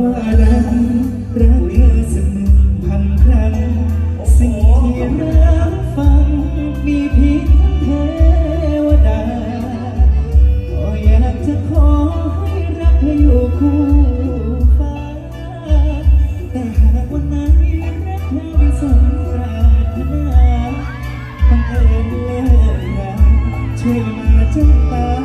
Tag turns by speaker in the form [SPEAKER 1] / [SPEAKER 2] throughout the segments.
[SPEAKER 1] ว่ารักรักเธอสักหนึ่งพันครั้ง สิ่งที่รักฟังมีเพียงเทวดา ก็อยากจะขอให้รักเธออยู่คู่ฟ้า แต่หากวันไหนรักเธอไม่สมปรารถนาบังเอิญเลิกราช่วยมาจ้องตา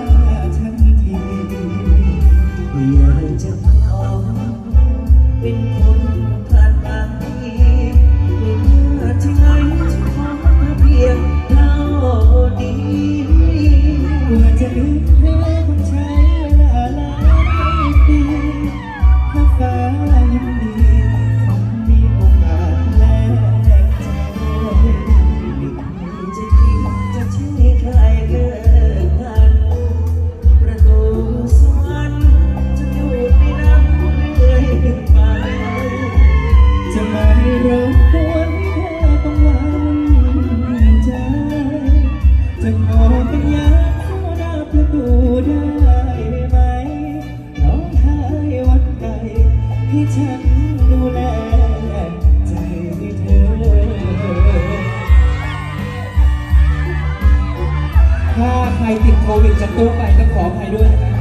[SPEAKER 1] ฉัน
[SPEAKER 2] ดู
[SPEAKER 1] แลใจ
[SPEAKER 2] เธ
[SPEAKER 1] อ ถ้าใครติดโควิดจะตัวไปต้องขออภัยด้วยนะครับ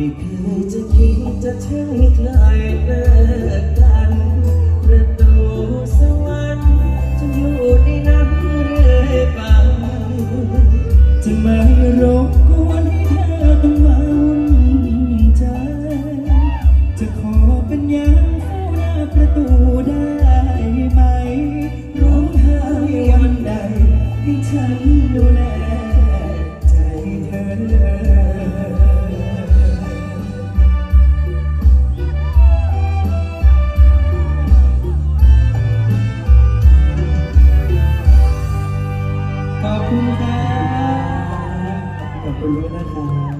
[SPEAKER 2] ไม่เคยจะคิดจะใช่ใครเลิกกัน ประตูสวรรค์จะอยู่ในน้ำเรื่อยไป
[SPEAKER 1] จะไม่รบกวนให้เธอต้องมาวุ่นใจ จะขอเป็นยามเฝ้าหน้าประตูได้ไหม ร้องไห้วันใดให้ฉันดูแลใจเธอ ขอบคุณครับขอบคุณด้วยนะครับ